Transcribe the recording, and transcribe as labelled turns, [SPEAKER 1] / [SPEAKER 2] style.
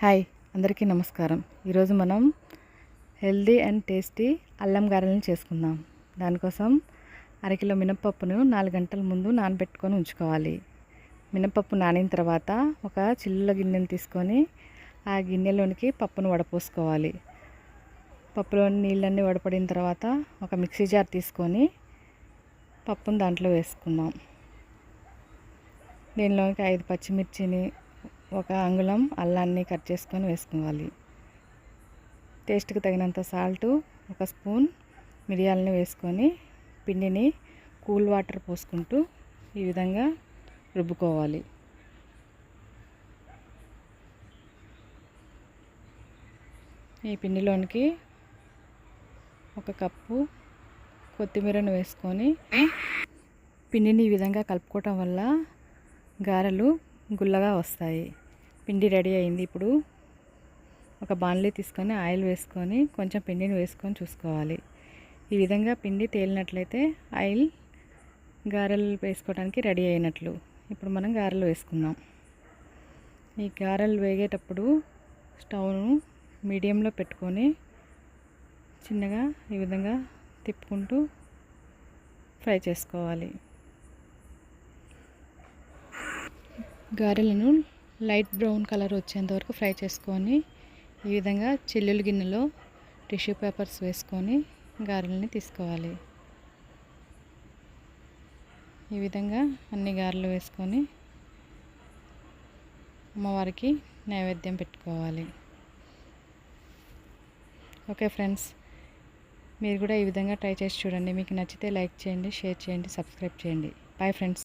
[SPEAKER 1] Hi అందరికీ నమస్కారం. ఈరోజు మనం హెల్దీ అండ్ టేస్టీ అల్లం గారెలను చేసుకుందాం. దానికోసం అరకిలో మినపప్పును నాలుగు గంటల ముందు నానబెట్టుకొని ఉంచుకోవాలి. మినపప్పు నానిన తర్వాత ఒక చిల్లుల గిన్నెను తీసుకొని ఆ గిన్నెలోనికి పప్పును వడపోసుకోవాలి. పప్పులోని నీళ్ళన్నీ వడపడిన తర్వాత ఒక మిక్సీ జార్ తీసుకొని పప్పును దాంట్లో వేసుకుందాం. దీనిలోకి ఐదు పచ్చిమిర్చిని ఒక అంగుళం అల్లాన్ని కట్ చేసుకొని వేసుకోవాలి. టేస్ట్కి తగినంత సాల్టు ఒక స్పూన్ మిరియాలని వేసుకొని పిండిని కూల్ వాటర్ పోసుకుంటూ ఈ విధంగా రుబ్బుకోవాలి. ఈ పిండిలోనికి ఒక కప్పు కొత్తిమీరను వేసుకొని పిండిని ఈ విధంగా కలుపుకోవటం వల్ల గారెలు గుల్లగా వస్తాయి. పిండి రెడీ అయింది ఇప్పుడు. ఒక బాణలి తీసుకొని ఆయిల్ వేసుకొని కొంచెం పిండిని వేసుకొని చూసుకోవాలి. ఈ విధంగా పిండి తేలినట్లయితే ఆయిల్ గారెలు వేసుకోవడానికి రెడీ అయినట్లు. ఇప్పుడు మనం గారెలు వేసుకుందాం. ఈ గారెలు వేగేటప్పుడు స్టవ్ను మీడియంలో పెట్టుకొని చిన్నగా ఈ విధంగా తిప్పుకుంటూ ఫ్రై చేసుకోవాలి. గారెలను లైట్ బ్రౌన్ కలర్ వచ్చేంత వరకు ఫ్రై చేసుకొని ఈ విధంగా చిల్లుల గిన్నెలో టిష్యూ పేపర్స్ వేసుకొని గారెలని తీసుకోవాలి. ఈ విధంగా అన్ని గారెలు వేసుకొని అమ్మవారికి నైవేద్యం పెట్టుకోవాలి. ఓకే ఫ్రెండ్స్ మీరు కూడా ఈ విధంగా ట్రై చేసి చూడండి. మీకు నచ్చితే లైక్ చేయండి షేర్ చేయండి సబ్స్క్రైబ్ చేయండి. Bye friends.